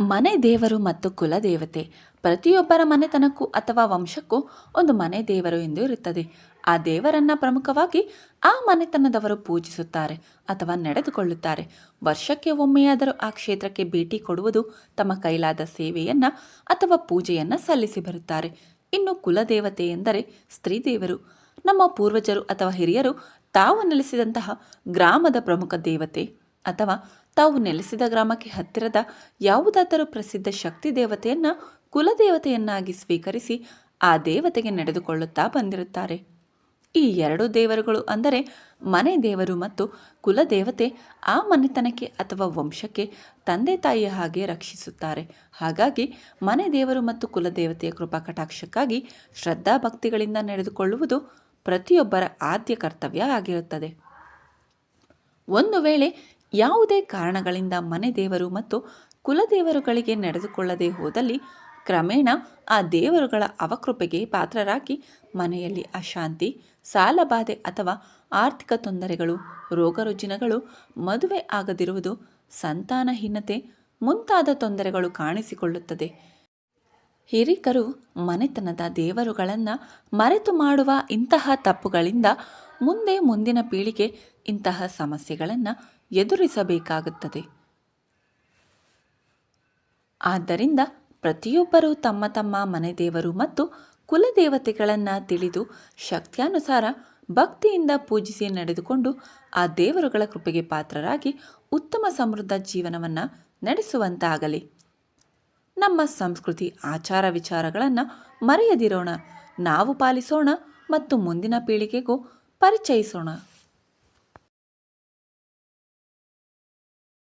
ಮನೆ ದೇವರು ಮತ್ತು ಕುಲದೇವತೆ. ಪ್ರತಿಯೊಬ್ಬರ ಮನೆತನಕ್ಕೂ ಅಥವಾ ವಂಶಕ್ಕೂ ಒಂದು ಮನೆ ದೇವರು ಎಂದು ಇರುತ್ತದೆ. ಆ ದೇವರನ್ನ ಪ್ರಮುಖವಾಗಿ ಆ ಮನೆತನದವರು ಪೂಜಿಸುತ್ತಾರೆ ಅಥವಾ ನಡೆದುಕೊಳ್ಳುತ್ತಾರೆ. ವರ್ಷಕ್ಕೆ ಒಮ್ಮೆಯಾದರೂ ಆ ಕ್ಷೇತ್ರಕ್ಕೆ ಭೇಟಿ ಕೊಡುವುದು ತಮ್ಮ ಕೈಲಾದ ಸೇವೆಯನ್ನ ಅಥವಾ ಪೂಜೆಯನ್ನ ಸಲ್ಲಿಸಿ ಬರುತ್ತಾರೆ. ಇನ್ನು ಕುಲದೇವತೆ ಎಂದರೆ ಸ್ತ್ರೀ ದೇವರು. ನಮ್ಮ ಪೂರ್ವಜರು ಅಥವಾ ಹಿರಿಯರು ತಾವು ನೆಲೆಸಿದಂತಹ ಗ್ರಾಮದ ಪ್ರಮುಖ ದೇವತೆ. ಅಥವಾ ತಾವು ನೆಲೆಸಿದ ಗ್ರಾಮಕ್ಕೆ ಹತ್ತಿರದ ಯಾವುದಾದರೂ ಪ್ರಸಿದ್ಧ ಶಕ್ತಿ ದೇವತೆಯನ್ನು ಕುಲದೇವತೆಯನ್ನಾಗಿ ಸ್ವೀಕರಿಸಿ ಆ ದೇವತೆಗೆ ನಡೆದುಕೊಳ್ಳುತ್ತಾ ಬಂದಿರುತ್ತಾರೆ. ಈ ಎರಡು ದೇವರುಗಳು ಅಂದರೆ ಮನೆ ದೇವರು ಮತ್ತು ಕುಲದೇವತೆ ಆ ಮನೆತನಕ್ಕೆ ಅಥವಾ ವಂಶಕ್ಕೆ ತಂದೆ ತಾಯಿಯ ಹಾಗೆ ರಕ್ಷಿಸುತ್ತಾರೆ. ಹಾಗಾಗಿ ಮನೆ ದೇವರು ಮತ್ತು ಕುಲದೇವತೆಯ ಕೃಪಾ ಕಟಾಕ್ಷಕ್ಕಾಗಿ ಶ್ರದ್ಧಾ ಭಕ್ತಿಗಳಿಂದ ನಡೆದುಕೊಳ್ಳುವುದು ಪ್ರತಿಯೊಬ್ಬರ ಆದ್ಯ ಕರ್ತವ್ಯ ಆಗಿರುತ್ತದೆ. ಒಂದು ವೇಳೆ ಯಾವುದೇ ಕಾರಣಗಳಿಂದ ಮನೆ ದೇವರು ಮತ್ತು ಕುಲದೇವರುಗಳಿಗೆ ನಡೆದುಕೊಳ್ಳದೆ ಹೋದಲ್ಲಿ ಕ್ರಮೇಣ ಆ ದೇವರುಗಳ ಅವಕೃಪೆಗೆ ಪಾತ್ರರಾಗಿ ಮನೆಯಲ್ಲಿ ಅಶಾಂತಿ, ಸಾಲಬಾಧೆ ಅಥವಾ ಆರ್ಥಿಕ ತೊಂದರೆಗಳು, ರೋಗರುಜಿನಗಳು, ಮದುವೆ ಆಗದಿರುವುದು, ಸಂತಾನಹೀನತೆ ಮುಂತಾದ ತೊಂದರೆಗಳು ಕಾಣಿಸಿಕೊಳ್ಳುತ್ತದೆ. ಹಿರಿಕರು ಮನೆತನದ ದೇವರುಗಳನ್ನು ಮರೆತು ಮಾಡುವ ಇಂತಹ ತಪ್ಪುಗಳಿಂದ ಮುಂದೆ ಮುಂದಿನ ಪೀಳಿಗೆ ಇಂತಹ ಸಮಸ್ಯೆಗಳನ್ನು ಎದುರಿಸಬೇಕಾಗುತ್ತದೆ. ಆದ್ದರಿಂದ ಪ್ರತಿಯೊಬ್ಬರೂ ತಮ್ಮ ತಮ್ಮ ಮನೆದೇವರು ಮತ್ತು ಕುಲದೇವತೆಗಳನ್ನು ತಿಳಿದು ಶಕ್ತಿಯಾನುಸಾರ ಭಕ್ತಿಯಿಂದ ಪೂಜಿಸಿ ನಡೆದುಕೊಂಡು ಆ ದೇವರುಗಳ ಕೃಪೆಗೆ ಪಾತ್ರರಾಗಿ ಉತ್ತಮ ಸಮೃದ್ಧ ಜೀವನವನ್ನು ನಡೆಸುವಂತಾಗಲಿ. ನಮ್ಮ ಸಂಸ್ಕೃತಿ ಆಚಾರ ವಿಚಾರಗಳನ್ನು ಮರೆಯದಿರೋಣ. ನಾವು ಪಾಲಿಸೋಣ ಮತ್ತು ಮುಂದಿನ ಪೀಳಿಗೆಗೂ പരിചയസാണ്